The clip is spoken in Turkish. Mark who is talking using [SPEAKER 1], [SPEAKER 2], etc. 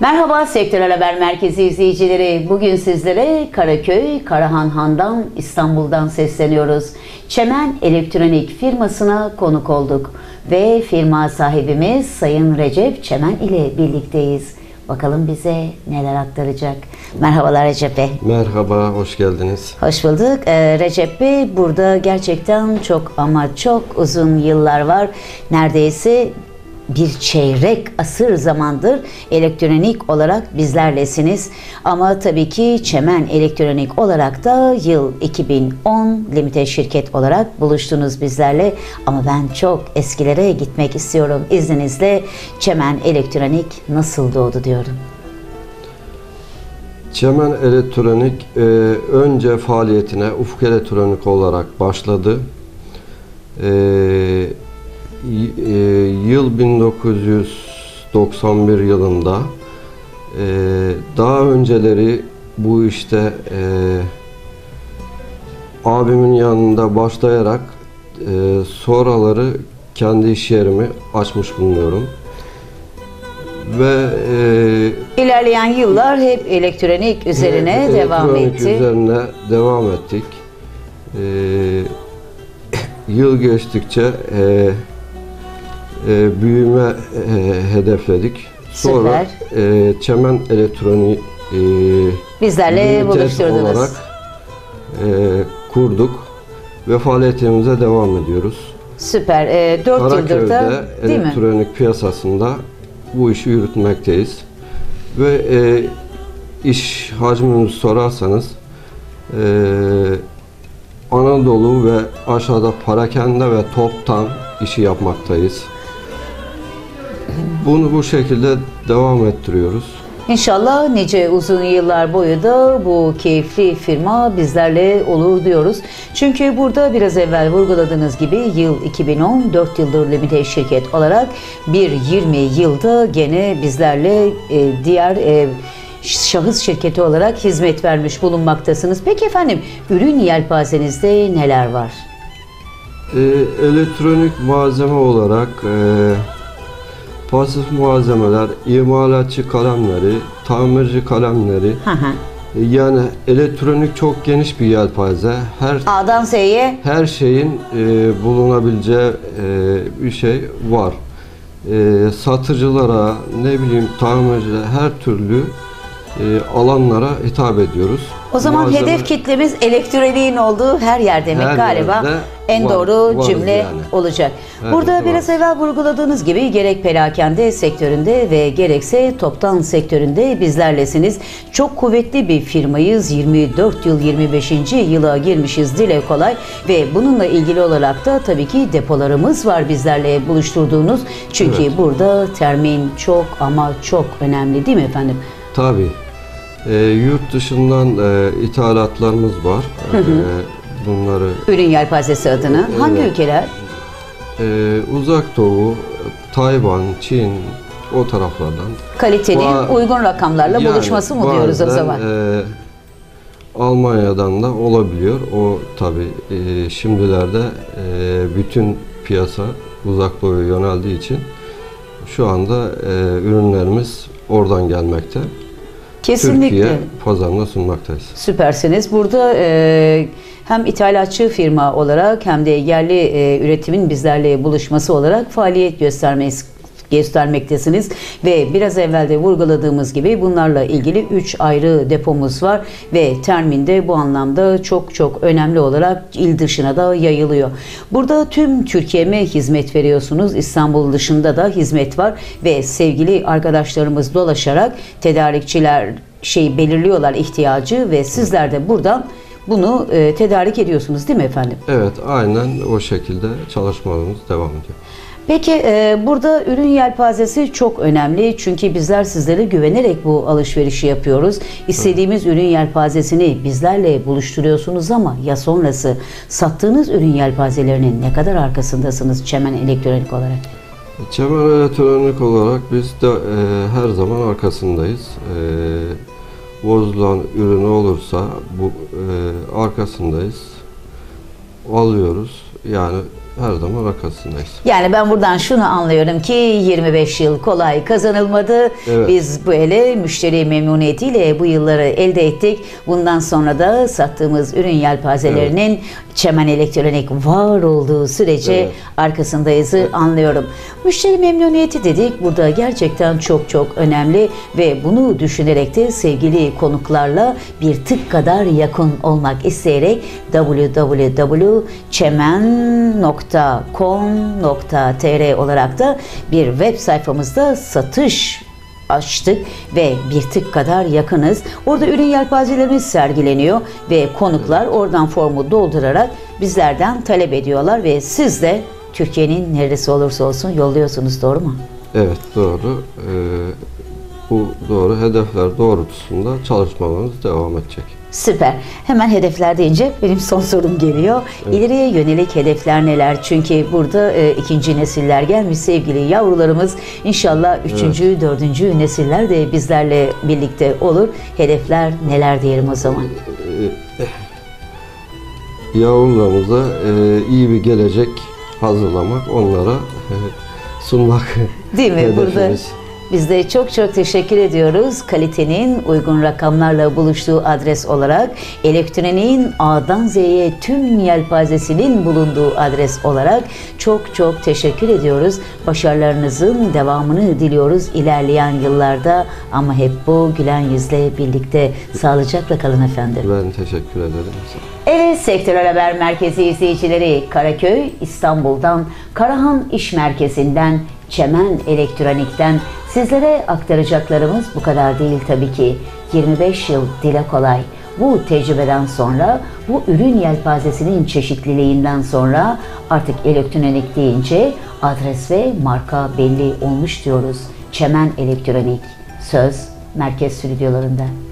[SPEAKER 1] Merhaba Sektörel Haber Merkezi izleyicileri. Bugün sizlere Karaköy, Karahan Han'dan, İstanbul'dan sesleniyoruz. Çemen Elektronik firmasına konuk olduk. Ve firma sahibimiz Sayın Recep Çemen ile birlikteyiz. Bakalım bize neler aktaracak. Merhabalar Recep Bey.
[SPEAKER 2] Merhaba, hoş geldiniz.
[SPEAKER 1] Hoş bulduk. Ee, Recep Bey burada gerçekten çok ama çok uzun yıllar var. Neredeyse bir çeyrek asır zamandır elektronik olarak bizlerlesiniz. Ama tabii ki Çemen Elektronik olarak da yıl 2010 limited şirket olarak buluştunuz bizlerle. Ama ben çok eskilere gitmek istiyorum. İzninizle Çemen Elektronik nasıl doğdu diyorum.
[SPEAKER 2] Çemen Elektronik e, önce faaliyetine Ufuk Elektronik olarak başladı. E, yıl 1991 yılında e, daha önceleri bu işte e, abimin yanında başlayarak e, sonraları kendi iş yerimi açmış bulunuyorum. Ve e,
[SPEAKER 1] İlerleyen yıllar hep elektronik üzerine
[SPEAKER 2] Evet,
[SPEAKER 1] devam
[SPEAKER 2] elektronik
[SPEAKER 1] etti.
[SPEAKER 2] üzerine devam ettik. Ee, yıl geçtikçe e, e, büyüme e, hedefledik. Sonra e, Çemen Elektronik e,
[SPEAKER 1] Bizlerle buluşturdunuz.
[SPEAKER 2] olarak e, kurduk ve faaliyetimize devam ediyoruz.
[SPEAKER 1] Süper. Ee, 4 yıldır da
[SPEAKER 2] Karaköy'de
[SPEAKER 1] değil mi?
[SPEAKER 2] elektronik piyasasında bu işi yürütmekteyiz. Ve e, iş hacmimizi sorarsanız e, Anadolu ve aşağıda Parakende ve Toptan işi yapmaktayız. Bunu bu şekilde devam ettiriyoruz.
[SPEAKER 1] İnşallah nice uzun yıllar boyu da bu keyifli firma bizlerle olur diyoruz. Çünkü burada biraz evvel vurguladığınız gibi yıl 2010, 4 yıldır limited şirket olarak bir 20 yılda gene bizlerle e, diğer e, şahıs şirketi olarak hizmet vermiş bulunmaktasınız. Peki efendim ürün yelpazenizde neler var?
[SPEAKER 2] E, elektronik malzeme olarak e, pasif malzemeler, imalatçı kalemleri, tamirci kalemleri,
[SPEAKER 1] Hı hı.
[SPEAKER 2] yani elektronik çok geniş bir yelpaze. Her
[SPEAKER 1] A'dan Z'ye
[SPEAKER 2] her şeyin e, bulunabileceği e, bir şey var. E, satıcılara, ne bileyim tamircilere, her türlü e, alanlara hitap ediyoruz.
[SPEAKER 1] O zaman
[SPEAKER 2] Malzeme-
[SPEAKER 1] hedef kitlemiz elektroniğin olduğu her yer demek
[SPEAKER 2] Her
[SPEAKER 1] galiba en
[SPEAKER 2] var-
[SPEAKER 1] doğru
[SPEAKER 2] varız
[SPEAKER 1] cümle
[SPEAKER 2] yani.
[SPEAKER 1] olacak.
[SPEAKER 2] Her
[SPEAKER 1] Burada
[SPEAKER 2] yerde
[SPEAKER 1] biraz evvel vurguladığınız gibi gerek perakende sektöründe ve gerekse toptan sektöründe bizlerlesiniz. Çok kuvvetli bir firmayız. 24 yıl 25. yıla girmişiz dile kolay ve bununla ilgili olarak da tabii ki depolarımız var bizlerle buluşturduğunuz. Çünkü
[SPEAKER 2] Evet.
[SPEAKER 1] burada termin çok ama çok önemli değil mi efendim?
[SPEAKER 2] Tabii. E, yurt dışından e, ithalatlarımız var. E, bunları
[SPEAKER 1] Ürün yelpazesi adına. Hangi
[SPEAKER 2] Evet.
[SPEAKER 1] ülkeler?
[SPEAKER 2] e, Uzak Doğu, Tayvan, Çin o taraflardan
[SPEAKER 1] kalitenin
[SPEAKER 2] Ba-
[SPEAKER 1] uygun rakamlarla
[SPEAKER 2] Yani
[SPEAKER 1] buluşması mı diyoruz o
[SPEAKER 2] bazen,
[SPEAKER 1] zaman?
[SPEAKER 2] e, Almanya'dan da olabiliyor. O tabi şimdilerde e, bütün piyasa uzak doğuya yöneldiği için şu anda e, ürünlerimiz oradan gelmekte.
[SPEAKER 1] Kesinlikle.
[SPEAKER 2] Türkiye pazarına sunmaktayız.
[SPEAKER 1] Süpersiniz. Burada e, hem ithalatçı firma olarak hem de yerli e, üretimin bizlerle buluşması olarak faaliyet göstermeyiz göstermektesiniz ve biraz evvel de vurguladığımız gibi bunlarla ilgili 3 ayrı depomuz var ve terminde bu anlamda çok çok önemli olarak il dışına da yayılıyor. Burada tüm Türkiye'me hizmet veriyorsunuz. İstanbul dışında da hizmet var ve sevgili arkadaşlarımız dolaşarak tedarikçiler şey belirliyorlar ihtiyacı ve sizler de buradan bunu e, tedarik ediyorsunuz değil mi efendim?
[SPEAKER 2] Evet aynen o şekilde çalışmalarımız devam ediyor.
[SPEAKER 1] Peki e, burada ürün yelpazesi çok önemli çünkü bizler sizlere güvenerek bu alışverişi yapıyoruz. İstediğimiz ürün yelpazesini bizlerle buluşturuyorsunuz ama ya sonrası sattığınız ürün yelpazelerinin ne kadar arkasındasınız Çemen Elektronik olarak?
[SPEAKER 2] Çemen Elektronik olarak biz de e, her zaman arkasındayız. E, bozulan ürün olursa bu e, arkasındayız. Alıyoruz. Yani her zaman arkasındayız.
[SPEAKER 1] Yani ben buradan şunu anlıyorum ki 25 yıl kolay kazanılmadı.
[SPEAKER 2] Evet.
[SPEAKER 1] Biz böyle müşteri memnuniyetiyle bu yılları elde ettik. Bundan sonra da sattığımız ürün yelpazelerinin Çemen Elektronik var olduğu sürece
[SPEAKER 2] Evet.
[SPEAKER 1] arkasındayızı anlıyorum. Müşteri memnuniyeti dedik. Burada gerçekten çok çok önemli ve bunu düşünerek de sevgili konuklarla bir tık kadar yakın olmak isteyerek www.çemen.com.tr olarak da bir web sayfamızda satış açtık ve bir tık kadar yakınız. Orada ürün yelpazelerimiz sergileniyor ve konuklar oradan formu doldurarak bizlerden talep ediyorlar ve siz de Türkiye'nin neresi olursa olsun yolluyorsunuz doğru mu?
[SPEAKER 2] Evet doğru. Ee, bu doğru hedefler doğrultusunda çalışmalarımız devam edecek.
[SPEAKER 1] Süper. Hemen hedefler deyince benim son sorum geliyor. İleriye yönelik hedefler neler? Çünkü burada e, ikinci nesiller gelmiş sevgili yavrularımız. İnşallah üçüncü, dördüncü nesiller de bizlerle birlikte olur. Hedefler neler diyelim o zaman?
[SPEAKER 2] Yavrularımıza e, iyi bir gelecek hazırlamak, onlara e, sunmak
[SPEAKER 1] Değil mi? Burada
[SPEAKER 2] hedefimiz.
[SPEAKER 1] Biz de çok çok teşekkür ediyoruz. Kalitenin uygun rakamlarla buluştuğu adres olarak elektroniğin A'dan Z'ye tüm yelpazesinin bulunduğu adres olarak çok çok teşekkür ediyoruz. Başarılarınızın devamını diliyoruz ilerleyen yıllarda ama hep bu gülen yüzle birlikte sağlıcakla kalın efendim.
[SPEAKER 2] Ben teşekkür ederim.
[SPEAKER 1] Evet Sektörel Haber Merkezi izleyicileri Karaköy, İstanbul'dan, Karahan İş Merkezi'nden, Çemen Elektronik'ten sizlere aktaracaklarımız bu kadar değil tabii ki. 25 yıl dile kolay. Bu tecrübeden sonra, bu ürün yelpazesinin çeşitliliğinden sonra artık elektronik deyince adres ve marka belli olmuş diyoruz. Çemen Elektronik. Söz merkez stüdyolarında.